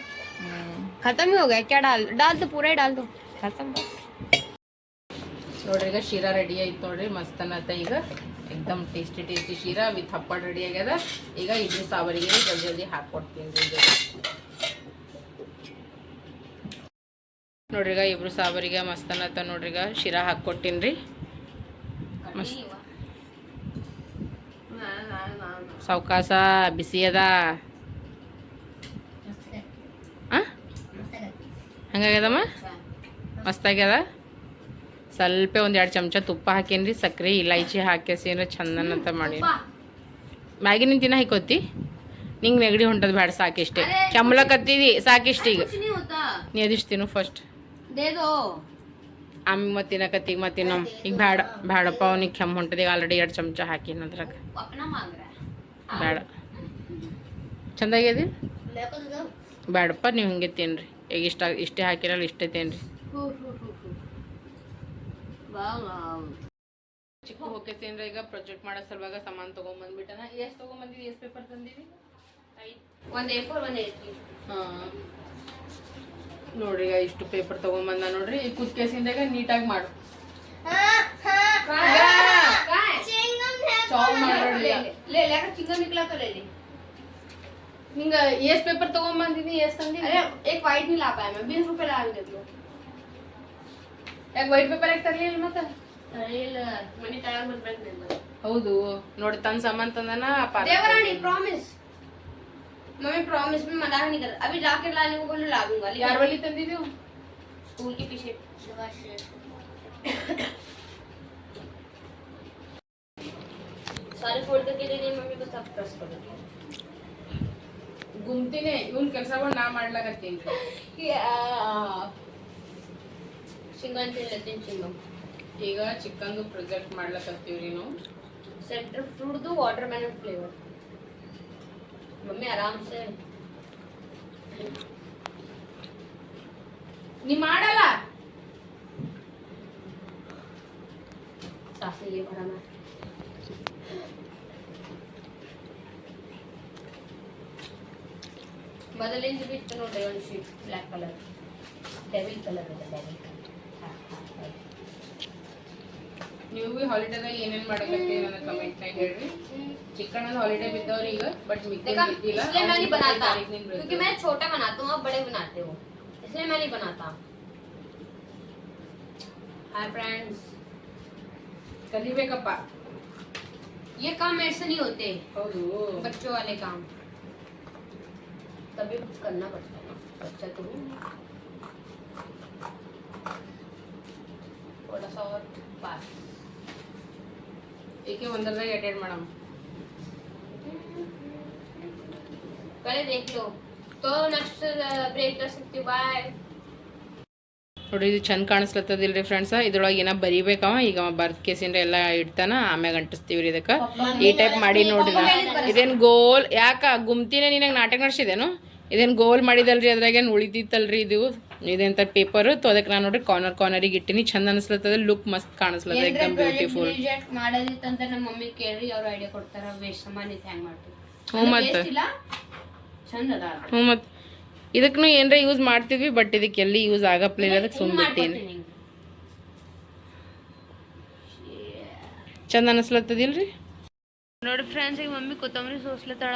ಖತಮ್ ಹೋಗ ಯಾಕೆ ಡಾಲ್ ಡಾಲ್ದು ಪೂರ ಡಾಲ್ದು. ಖತಮ್. ನೋಡ್ರಿ ಈಗ ಶೀರಾ ರೆಡಿ ಆಯ್ತು ನೋಡ್ರಿ ಮಸ್ತ್ ಅನ್ನತ್ತ ಈಗ. ಎಕ್ದಮ್ ಟೇಸ್ಟಿ ಟೇಸ್ಟಿ ಶೀರಾ ವಿತ್ ಹಪ್ಪಳ ರೆಡಿ ಆಗ್ಯದ ಈಗ ಇಡ್ಲಿ ಸಾವರಿಗೆ ಜಲ್ದಿ ಜಲ್ದಿ ಹಾಕ್ಕೊಡ್ತೀನಿ ರೀ ಈಗ ನೋಡ್ರಿ ಈಗ ಇಬ್ರು ಸಾವರಿಗೆ ಮಸ್ತ್ ಅನ್ನತ್ತ ನೋಡ್ರಿಗ ಈಗ ಶಿರಾ ಹಾಕ್ಕೊಟ್ಟಿನಿ ರೀ ಮಸ್ತ್ ಸಾವ್ಕಾಸ ಬಿಸಿ ಅದ ಹಂಗಾಗ್ಯದಮ್ಮ ಹಂಗಾಗ್ಯದಮ್ಮ ಮಸ್ತಾಗ್ಯದ ಸ್ವಲ್ಪ ಒಂದು ಎರಡು ಚಮಚ ತುಪ್ಪ ಹಾಕೇನ್ರಿ ಸಕ್ಕರೆ ಇಲೈಚಿ ಹಾಕಿಸಿ ಚಂದನ ಅಂತ ಮಾಡಿ. ಮ್ಯಾಗಿನ ದಿನ ಹಾಕೋತಿ? ನಿಂಗೆ ನೆಗಡಿ ಹೊಂಟದ ಬೇಡ ಸಾಕಿಷ್ಟೇ. ಚಂಬ್ಲಕತ್ತೀವಿ ಸಾಕಿಷ್ಟು ಈಗ. ನೀ ಫಸ್ಟ್ ಆಮೇಲೆ ಮತ್ತೆ ತಿನ್ನಕತ್ತೀಗ ಮತ್ತೆ ತಿನ್ನೋ ಈಗ ಬೇಡ ಬೇಡಪ್ಪ ಅವ್ನಿಗೆ ಕೆಮ್ಮು ಹೊಂಟದ ಈಗ ಆಲ್ರೆಡಿ ಎರಡು ಚಮಚ ಹಾಕಿನ ಅದ್ರಾಗ. ಬೇಡ ಚಂದಾಗ್ಯದಿ? ಬೇಡಪ್ಪ ನೀವು ಹಿಂಗೆ ತಿನ್ರಿ. ಈಗ ಇಷ್ಟ ಇಷ್ಟೇ ಹಾಕಿರಲ್ಲ ಇಷ್ಟೇ ತಿನ್ರಿ. वाह वाह ಚಿಕ್ಕ ಹೋಗ್ಯಸೇನ್ರ ಈಗ ಪ್ರೊಜೆಕ್ಟ್ ಮಾಡೋ ಸಲುವಾಗ ಸಾಮಾನು ತೊಗೊಂಬಂದ್ಬಿಟ್ಟನ ಎಷ್ಟು ತೊಗೊಂಬಂದಿದ್ವಿ ಎಷ್ಟು ಪೇಪರ್ ತಂದಿವಿ ಒಂದು ಎ ಫೋರ್ ಒಂದು ಎ ತ್ರೀ ಹಾಂ ನೋಡ್ರಿ ಈಗ ಇಷ್ಟು ಪೇಪರ್ ತೊಗೊಂಬಂದ ನೋಡ್ರಿ ಈ ಕುದ್ಕೇಸಿಂದಾಗ ನೀಟಾಗಿ ಮಾಡು ಚಾವ್ ಮಾಡ್ಬೇಡ್ರಿ ले ले अगर चिकन निकला तो ले ले ಹಿಂಗ ಎಷ್ಟು ಪೇಪರ್ ತೊಗೊಂಬಂದಿದ್ನಿ ಎಷ್ಟು ತಂದಿ अरे एक वाइट नहीं ला पाया मैं बीस रुपए ला दे दो ಯಾಕೆ ವೈಟ್ ಪೇಪರ್ ಯಾಕೆ ತರಲಿಲ್ಲ ಮತ್ತೆ अरे मनी तैयार मत बैठ नहीं ಹೌದು ನೋಡಿ ತನ್ನ ಸಾಮಾನು ತಂದನ देवरानी प्रॉमिस मम्मी प्रॉमिस में मना नहीं कर अभी जाके लाने को बोलो ला दूंगा ಯಾರ लेकिन ಬಳಿ ತಂದಿದ್ದೀವು स्कूल के पीछे सारे फोल्ड करके दे दी मम्मी को सब प्रेस कर दो ಗುಮ್ತಿನೇ ಇವನ್ ಕೆಲಸಗಳು ನಾ ಮಾಡ್ಲಾಕತ್ತೀನಿ चिंगम ಶಿಂಗ ಅಂತ ಹೇಳತ್ತೀನಿ ಚಿಂಗಮ್ ಈಗ ಚಿಕನ್ದು ಪ್ರೊಜೆಕ್ಟ್ ಮಾಡ್ಲಕತ್ತೀವಿ ರೀ ನಾವು. ಸೆಂಟ್ರ್ ಫ್ರೂಟ್ದು ವಾಟರ್ ಮೆಲನ್ ಫ್ಲೇವರ್ ಮಮ್ಮಿ ಆರಾಮ್ಸೆ. ನೀ ಮಾಡಲ್ಲ? ಸಾಸಿವೆ ಬರೋಣ ಮೊದಲಿಂದ ಬಿತ್ತು ನೋಡಿ ಒಂದು sheet black colour devil colour ಇದೆ ಡೆವಿಲ್ ಕಲರ್ ನೀವು ಭೀ ಹಾಲಿಡೇದಾಗ ಏನೇನ್ ಮಾಡಕತ್ತೀರಿ ನನ್ನ ಕಮೆಂಟ್ನಾಗ ಹೇಳ್ರಿ ಚಿಕ್ಕಣ್ಣನ ಹಾಲಿಡೇ ಬಿದ್ದವ್ರಿ ಈಗ ಬಟ್ ಮಿಕ್ಕಿ देखा ಬಿದ್ದಿಲ್ಲ इसलिए मैं नहीं बनाता ತಾರೀಕಿನಿಂದ क्योंकि ಬೀಳ್ತದೆ. मैं छोटा बनाता हूँ आप बड़े बनाते हो इसलिए मैं नहीं बनाता हाय फ्रेंड्स ಕಲಿಬೇಕಪ್ಪ ये काम मेरे से नहीं होते ಹೌದು बच्चों वाले काम तभी करना पड़ता है ना बच्चा तो हूँ। थोड़ा सा और पास ಈಕೆ ಚಂದ ಕಾಣಿಸ್ಲತ್ತದಿಲ್ರಿ ಫ್ರೆಂಡ್ಸ್ ಇದ್ರೊಳಗೆ ಏನ ಬರಿಬೇಕವ, ಈಗ ಬರ್ತ್ ಕೇಸಿಂದ ಎಲ್ಲ ಇಡ್ತಾನ, ಆಮ್ಯಾಗ ಅಂಟಿಸ್ತೀವಿ ರೀ ಇದಕ್ಕೆ. ಈ ಟೈಪ್ ಮಾಡಿ ನೋಡ್ರಿ ಇದೇನ್ ಗೋಲ್ ಯಾಕ ಗುಮ್ತಿನೇ ನಿನಗೆ ನಾಟಕ ನಡೆಸಿದೇನು? ಇದೇನ್ ಗೋಲ್ ಮಾಡಿದಲ್ರಿ ಅದ್ರಾಗೇನು ಉಳಿದಿತ್ತಲ್ರಿ ಇದು? ಇದೆಂತ ಪೇಪರ್ ತೋ ಅದಕ್ಕೆ ನಾನು ನೋಡ್ರಿ ಕಾರ್ನರ್ ಕಾರ್ನರಿಗೆ ಇಟ್ಟಿನಿ. ಚಂದ ಅನಿಸ್ಲತ್ತದ ಲುಕ್ ಮಸ್ತ್ ಕಾಣಿಸ್ಲತ್ತದ ಎಕ್ದಮ್ ಬ್ಯೂಟಿಫುಲ್ ಮಾಡೋದಿತ್ತಂತ ನಮ್ಮ ಮಮ್ಮಿ ಕೇಳ್ರಿ ಅವ್ರು ಐಡಿಯಾ ಕೊಡ್ತಾರ ವೇಸ್ಟ್ ಸಮಾನ ಇತ್ತು ಹೆಂಗ್ ಮಾಡ್ತೀವಿ. ಹ್ಞೂ ಮತ್ತೆ. ಇಲ್ಲ ಚಂದ ಅದ ಹ್ಞೂ ಮತ್ತೆ. ಇದಕ್ಕೂ ಏನರ ಯೂಸ್ ಮಾಡ್ತಿದ್ವಿ ಬಟ್ ಇದಕ್ಕೆ ಎಲ್ಲಿ ಯೂಸ್ ಆಗಪ್ಲಿಲ್ಲ ಅದಕ್ಕೆ ಸುಮ್ಮನೆ ಬಿಟ್ಟೀನಿ ಚಂದ ಅನಿಸ್ಲತ್ತದಿಲ್ರಿ? ನೋಡಿ ಫ್ರೆಂಡ್ಸ್ ಈಗ ಮಮ್ಮಿ ಕೊತ್ತಂಬರಿ ಸೋಸ್ಲತ್ತಾಳ.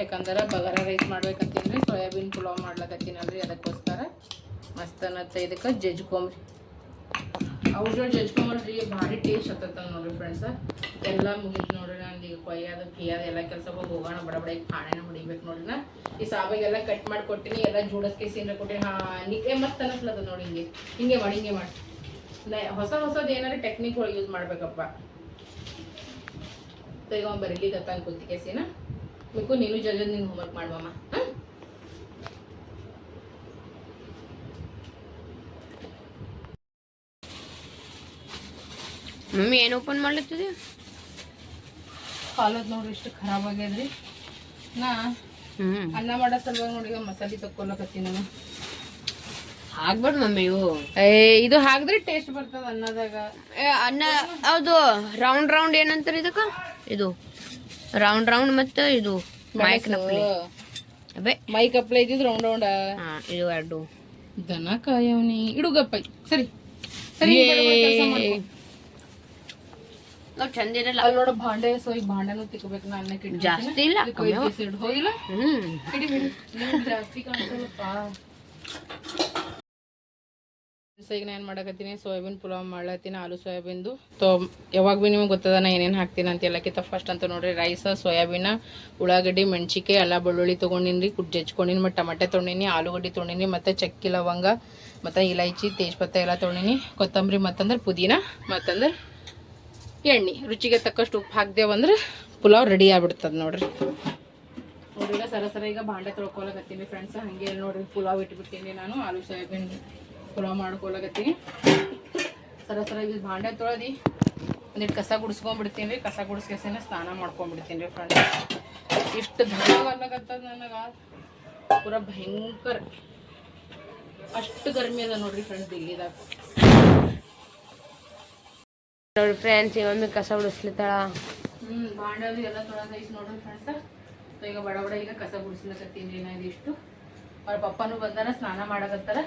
ಯಾಕಂದ್ರೆ ಬಗಾರ ರೈಸ್ ಮಾಡ್ಬೇಕಂತೀನಿ ಸೋಯಾಬೀನ್ ಪುಲಾವ್ ಮಾಡ್ಲಕತ್ತೀನಲ್ರಿ ಅದಕ್ಕೋಸ್ಕರ. ಮಸ್ತ್ ಅನ್ನತ್ತೆ ಇದಕ್ಕೆ ಜಜ್ಕೊಂಬ್ರಿ. ಅವ್ರ ಜೋಡಿ ಜಜ್ಕೊಂಬರ್ರಿ ಭಾರಿ ಟೇಸ್ಟ್ ಹತ್ತದ ನೋಡ್ರಿ ಫ್ರೆಂಡ್ಸ್ ಎಲ್ಲ ಮುಗಿದ್ ನೋಡ್ರಿ ನಾನು ಈಗ ಕೊಯ್ಯೋದು ಕಿಯೋದು ಎಲ್ಲ ಕೆಲಸ ಹೋಗೋಣ, ಬಡ ಬಡ ಈಗ ಪಾಣೆನ ಹೊಡಿಬೇಕು ನೋಡ್ರಿ ನಾ. ಈ ಸಾಬಾಗೆಲ್ಲ ಕಟ್ ಮಾಡಿ ಕೊಟ್ಟಿನಿ ಎಲ್ಲ ಜೋಡಿಸ್ಕೆ ಸೀನ್ರ ಕೊಟ್ಟಿನಿ, ಹಾ ನಿಕ್ಕೆ ಮಸ್ತ್ ಅನ್ನಿಸ್ಲದ ನೋಡಿ ಹಿಂಗೆ. ಹಿಂಗೆ ಮಾಡಿ ಹಿಂಗೆ ಮಾಡಿ. ಹೊಸ ಹೊಸದು ಏನಾರ ಟೆಕ್ನಿಕ್ಗಳು ಯೂಸ್ ಮಾಡ್ಬೇಕಪ್ಪ. ಈಗ ಅವ್ನು ಬರೀಲಿಕತ್ತ ಕುತ್ತಿಗೆ ಸೀನ. ಮಿಕ್ಕು ನೀನು ಜಲ್ದಿ ನಿನ್ ಹೋಮ್ವರ್ಕ್ ಮಾಡುವಮ್ಮ ಹಾಂ? ಮಮ್ಮಿ ಏನು ಓಪನ್ ಮಾಡ್ಲತ್ತಿದೆ? ಕಾಲದ್ ನೋಡ್ರಿ ಎಷ್ಟು ಖರಾಬ್ ಆಗ್ಯದ್ರಿ. ನಾ ಹ್ಮ್. ಅನ್ನ ಮಾಡೋ ಸಲುವಾಗಿ ನೋಡಿ ಮಸಾಲಿ ತಕ್ಕೊಳಕತ್ತೀನಿ ನಾನು. ಆಗ್ಬಾರ್ದು ಮಮ್ಮಿ ಇವು. ಏ ಇದು ಹಾಕಿದ್ರೆ ಟೇಸ್ಟ್ ಬರ್ತದ ಅನ್ನದಾಗ. ಏ, ಅನ್ನ ಹೌದು ರೌಂಡ್ ರೌಂಡ್ ಏನಂತಾರೆ ಇದಕ್ಕ? ಇದು. ರೌಂಡ್ ರೌಂಡ್ ಮತ್ತೆ ಇದು ಮೈಕ್ ನಪ್ಲಿ ಅಬೆ. ಮೈಕ್ ಅಪ್ಲೈ ಇದ್ದಿದ್ ರೌಂಡ್ ರೌಂಡ್ ಹಾ ಇದು ಎರಡು. ದನ ಕಾಯವನಿ. ಇಡುಗಪ್ಪ ಸರಿ. ಸರಿ. ನಾವು ಚಂದ ಇರಲ್ಲ. ಅಲ್ಲಿ ನೋಡು ಭಾಂಡೆ ಸೊ ಈ ಭಾಂಡೆನೂ ತಿಕ್ಕಬೇಕು. ನಾ ಅನ್ನಕ್ಕೆ. ಜಾಸ್ತಿ ಇಲ್ಲ, ಹೋಗಿಲ್ಲ? ಹ್ಮ್. ನೀನ್ ಜಾಸ್ತಿ ಕಾಣಿಸಲ್ಲಪ್ಪ ಈಗ ನಾನು ಮಾಡಕತ್ತೀನಿ, ಸೋಯಾಬೀನ್ ಪುಲಾವ್ ಮಾಡ್ಲತ್ತೀನಿ, ಆಲೂ ಸೋಯಾಬೀನ್ದು. ತೊ, ಯಾವಾಗ ಭೀ ನಿಮಗೆ ಗೊತ್ತದ ನಾ ಏನೇನು ಹಾಕ್ತೀನಿ ಅಂತ ಎಲ್ಲಕ್ಕಿಂತ ಫಸ್ಟ್ ಅಂತ ನೋಡ್ರಿ ರೈಸ್ ಸೋಯಾಬೀನ, ಉಳ್ಳಾಗಡ್ಡಿ ಮೆಣಸಿಕಾಯಿ ಎಲ್ಲ ಬೆಳ್ಳುಳ್ಳಿ ತೊಗೊಂಡಿನಿ ಕುಟ್ ಜಜ್ಕೊಂಡಿನಿ, ಮತ್ತು ಟಮಟೆ ತೊಗೊಂಡಿನಿ, ಆಲೂಗಡ್ಡೆ ತೊಗೊಂಡಿನಿ, ಮತ್ತು ಚಕ್ಕಿ ಲವಂಗ, ಮತ್ತು ಇಲೈಚಿ ತೇಜ್ಪತ್ತ ಎಲ್ಲ ತೊಗೊಂಡಿನಿ. ಕೊತ್ತಂಬರಿ ಮತ್ತಂದ್ರೆ ಪುದೀನ, ಮತ್ತಂದ್ರೆ ಎಣ್ಣೆ. ರುಚಿಗೆ ತಕ್ಕಷ್ಟು ಉಪ್ಪು ಹಾಕ್ದೇವಂದ್ರೆ ಪುಲಾವ್ ರೆಡಿ ಆಗ್ಬಿಡ್ತದೆ ನೋಡ್ರಿ. ನೋಡ್ರಿ ಈಗ ಸರ ಈಗ ಬಾಂಡೆ ತೊಳ್ಕೊಳಕತ್ತೀನಿ. ಫ್ರೆಂಡ್ಸ್ ಹಂಗೆ ನೋಡಿ ನೋಡ್ರಿ, ಪುಲಾವ್ ಇಟ್ಬಿಡ್ತೀನಿ ನಾನು, ಆಲೂ ಸೋಯಾಬೀನ್. ಪುಲಾವ್ ಮಾಡ್ಕೊಳಕತ್ತೀನಿ ಸರ ಸರ ಇದು ಭಾಂಡೆ ತೊಳೆದು ಒಂದಿಟ್ಟು ಕಸ ಗುಡಿಸ್ಕೊಂಡ್ಬಿಡ್ತೀನಿ ರೀ. ಕಸ ಗುಡಿಸ್ಕೆಸಿನ ಸ್ನಾನ ಮಾಡ್ಕೊಂಡ್ಬಿಡ್ತೀನಿ ರೀ ಫ್ರೆಂಡ್ಸ್ ಇಷ್ಟು ಅಲ್ಲಕತ್ತದ ನನಗೆ. ಪೂರ ಭಯಂಕರ. ಅಷ್ಟು ಗರ್ಮಿ ಅದ ನೋಡ್ರಿ ಫ್ರೆಂಡ್ಸ್ ದಿಲ್ಲಿದಾಗ ನೋಡಿ ಫ್ರೆಂಡ್ಸ್ ಈ ಮಮ್ಮಿ ಕಸ ಉಡಿಸ್ಲತ್ತಾಳ ಹ್ಞೂ ಬಾಂಡದು ಎಲ್ಲ ತೊಳೆದೈತಿ ನೋಡ್ರಿ ಫ್ರೆಂಡ್ಸ್ ಸೊ ಈಗ ಬಡ ಬಡ ಈಗ ಕಸ ಗುಡಿಸ್ಲಕತ್ತೀನಿ ರೀ ನಾ ಇದಿಷ್ಟು. ಅವ್ರ ಪಪ್ಪನೂ ಬಂದಾರ ಸ್ನಾನ ಮಾಡಕತ್ತಾರ.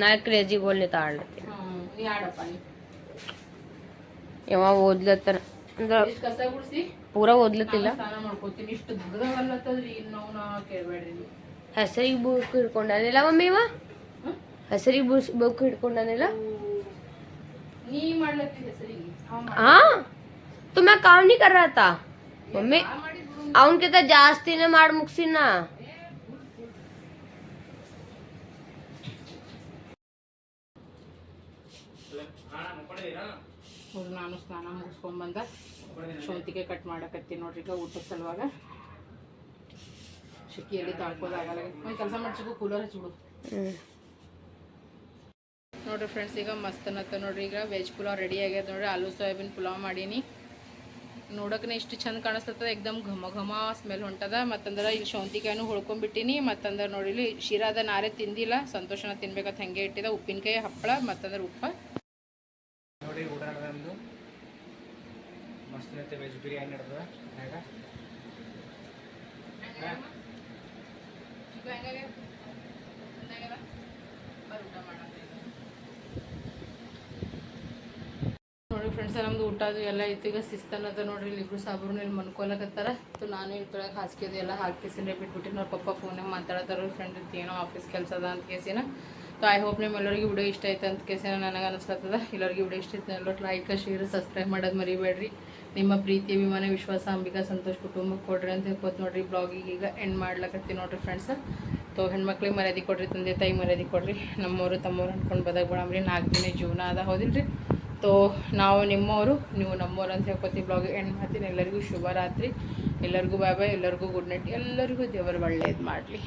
ನಾ ಕ್ರೇಜಿ ಬೋಲ್ನೆ ತಾಳ್ಲತ್ತೀನಿ ಹ್ಮ್ ಯಾಡಪ್ಪ ನೀವು ಯಾವಾಗ ಓದ್ಲತ್ತಾರ ಅಂದ್ರ ಇಷ್ಟು ಕಸ ಗುಡಿಸಿ ಪೂರಾ ಓದ್ಲತ್ತಿಲ್ಲ ಸ್ನಾನ ಮಾಡ್ಕೋತೀನಿ ಇಷ್ಟು ದೊಡ್ಡದಾಗ ಅಲ್ಲತ್ತದ್ರಿ ಇನ್ನು ನಾ ಕೇಳ್ಬೇಡ್ರಿ ನೀವು ಹೆಸರಿಗೆ ಬುಕ್ ಹಿಡ್ಕೊಂಡಾನಿಲ್ಲ ಮಮ್ಮಿ ಇವ ಹ್ಮ್? ಹೆಸರಿಗೆ ಬುಕ್ ಬುಕ್ ಹಿಡ್ಕೊಂಡಾನಿಲ್ಲ ನೀ ಮಾಡ್ಲತ್ತಿ ಹೆಸರಿಗೆ ಅವ ಮಾಡ್- हाँ तो मैं काम नहीं कर रहा था मम्मी ಆ ಮಾಡಿದ್ರು ಅವನ್ಕಿಂತ ಜಾಸ್ತಿನೇ ಮಾಡಿ ಮುಗಿಸಿನ ಅವ್ರು ನಾನು ಸ್ನಾನ ಮುಗಿಸ್ಕೊಂಬಂದ ಶೌಂತಿಗೆ ಕಟ್ ಮಾಡಕತ್ತೀನಿ ನೋಡ್ರಿ ಈಗ ಊಟದ ಸಲುವಾಗ. ಶಕಿಯಲ್ಲಿ ತಾಳ್ಕೋದಾಗಲ್ಲ. ಒಂದು ಕೆಲಸ ಮಾಡ್ಸಿಗೂ ಕೂಲರ್ ಹಚ್ಬಿಡು ನೋಡ್ರಿ ಫ್ರೆಂಡ್ಸ್ ಈಗ ಮಸ್ತ್ ಅನ್ನತ್ತ ನೋಡ್ರಿ ಈಗ ವೆಜ್ ಪುಲಾವ್ ರೆಡಿ ಆಗ್ಯದ ನೋಡ್ರಿ. ಆಲೂ ಸೋಯಾಬೀನ್ ಪುಲಾವ್ ಮಾಡೀನಿ. ನೋಡೋಕೆ ಇಷ್ಟು ಚಂದ ಕಾಣಿಸ್ತದ ಎಕ್ದಮ್ ಘಮ ಘಮ ಸ್ಮೆಲ್ ಹೊಂಟದ. ಮತ್ತಂದ್ರೆ ಇಲ್ಲಿ ಶೌಂತಿಕಾಯಿನೂ ಹೊಳ್ಕೊಂಡ್ಬಿಟ್ಟಿನಿ. ಮತ್ತಂದ್ರೆ ನೋಡಿ ಇಲ್ಲಿ ಶಿರಾದ ನಾರೇ ತಿಂದಿಲ್ಲ. ಸಂತೋಷನ ತಿನ್ಬೇಕಂತ ಹಂಗೆ ಇಟ್ಟಿದ. ಉಪ್ಪಿನಕಾಯಿ ಹಪ್ಪಳ ಮತ್ತಂದ್ರೆ ಉಪ್ಪ ನೋಡಿ ಊಟ ನಮ್ದು ಮಸ್ತ್ ವೆಜ್ ಬಿರಿಯಾನಿ ನಡೆದ ಆಗ ನೋಡಿ ಫ್ರೆಂಡ್ಸ್ ನಮ್ದು ಊಟ ಅದು ಎಲ್ಲ ಐತಿ ಈಗ ನೋಡ್ರಿ, ಇಲ್ಲಿ ಇಬ್ರು ಸಾಬ್ರು ಇಲ್ಲಿ ಮನ್ಕೊಲಕತ್ತಾರ ನಾನು ಇಲ್ಲಿ ಕೆಳಗೆ ಹಾಸಿಗೆ ಎಲ್ಲ ಹಾಕಿಸಿದ್ರೆ ಬಿಟ್ಬಿಟ್ಟು ಅವ್ರ ಪಪ್ಪ ಫೋನಾಗ ಮಾತಾಡತ್ತಾರ ಫ್ರೆಂಡ್ ಏನೋ ಆಫೀಸ್ ಕೆಲಸ ಅದ ಅಂತ ಕೇಸಿನ. ಸೊ ಐ ಹೋಪ್ ನಿಮ್ಮ ಎಲ್ಲರಿಗೂ ವಿಡಿಯೋ ಇಷ್ಟ ಆಯ್ತು ಅಂತ ಕೇಸಿನ ನನಗೆ ಅನಿಸ್ಲತ್ತದ. ಎಲ್ಲರಿಗೂ ವಿಡಿಯೋ ಇಷ್ಟ ಆಯ್ತು ಎಲ್ಲರೂ ಲೈಕ್ ಶೇರ್ ಸಬ್ಸ್ಕ್ರೈಬ್ ಮಾಡೋದು ಮರಿಬೇಡ್ರಿ. ನಿಮ್ಮ ಪ್ರೀತಿ, ಅಭಿಮಾನ, ವಿಶ್ವಾಸ, ಅಂಬಿಕಾ, ಸಂತೋಷ್ ಕುಟುಂಬಕ್ಕೆ ಕೊಡ್ರಿ ಅಂತ ಹೇಳ್ಕೊತ ನೋಡ್ರಿ. ಬ್ಲಾಗಿಗೆ ಈಗ ಎಂಡ್ ಮಾಡ್ಲಕತ್ತೀನಿ ನೋಡ್ರಿ ಫ್ರೆಂಡ್ಸ್ ತೊ ಹೆಣ್ಮಕ್ಳಿಗೆ ಮರ್ಯಾದೆ ಕೊಡ್ರಿ, ತಂದೆ, ತಾಯಿ ಮರ್ಯಾದೆ ಕೊಡ್ರಿ. ನಮ್ಮವರು, ತಮ್ಮವ್ರು ಅಂದ್ಕೊಂಡು ಬದಕ್ ಬಿಡಮ್ರಿ ನಾಲ್ಕು ದಿನ ಜೀವನ ಅದ, ಹೌದಿಲ್ರಿ? ತೋ ನಾವು ನಿಮ್ಮವರು, ನೀವು ನಮ್ಮವ್ರು ಅಂತ ಹೇಳ್ಕೊತೀವಿ. ಬ್ಲಾಗ್ ಎಂಡ್ ಮಾಡ್ತೀನಿ. ಎಲ್ಲರಿಗೂ ಶುಭ ರಾತ್ರಿ. ಎಲ್ಲರಿಗೂ ಬಾಯ್ ಬಾಯ್ ಎಲ್ಲರಿಗೂ ಗುಡ್ ನೈಟ್ ಎಲ್ಲರಿಗೂ ದೇವರು ಒಳ್ಳೇದು ಮಾಡಲಿ.